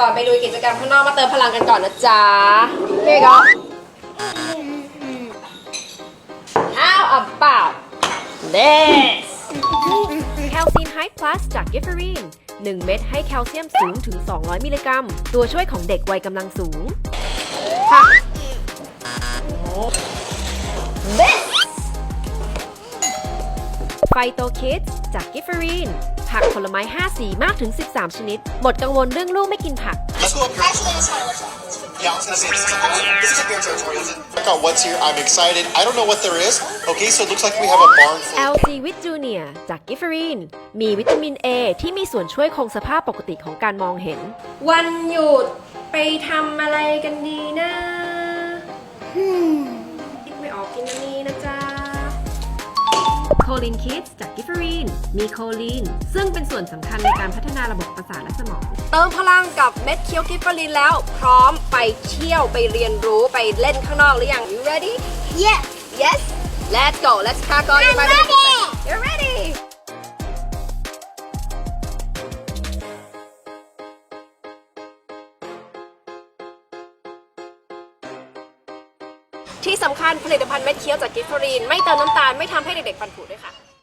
ก่อนไปดูกิจกรรมข้างนอกมาเติมพลังกันก่อนนะจ๊ะเฮ้ยก็ How about this แคลซีนไฮพลัสจากกิฟเฟอรีน1 เม็ดให้แคลเซียมสูงถึง 200 มิลลิกรัม ตัวช่วยของเด็กวัยกำลังสูง ค่ะ this ไฟโตคิดจากกิฟเฟอรีน ผักผลไม้ 5 สีมากถึง 13 ชนิด หมดกังวลเรื่องลูกไม่กินผัก Let's go up here. Actually, this one looks like Yeah, I was gonna say this is a this is a bear territory. isn't it? Check out what's here. I'm excited. I don't know what there is. Okay, so it looks like we have a barn full. LC with Junior จากกิฟเฟอรีนมีวิตามิน A ที่มีส่วนช่วยคงสภาพปกติของการมองเห็น วันหยุดไปทำอะไรกันดี ลินคิดจากกิฟเฟอรีน มีโคลินซึ่งเป็นส่วนสำคัญในการพัฒนาระบบประสาทและสมอง เติมพลังกับเม็ดเคี้ยวกิฟเฟอรินแล้ว พร้อมไปเที่ยวไปเรียนรู้ไปเล่นข้างนอกหรือยัง You ready Yes. Yes Let's go Let's crack on your I'm ที่สำคัญผลิตภัณฑ์เม็ดเคี้ยวจากกิฟฟอรีน ไม่เติมน้ำตาลไม่ทำให้เด็กๆฟันผุด้วยค่ะ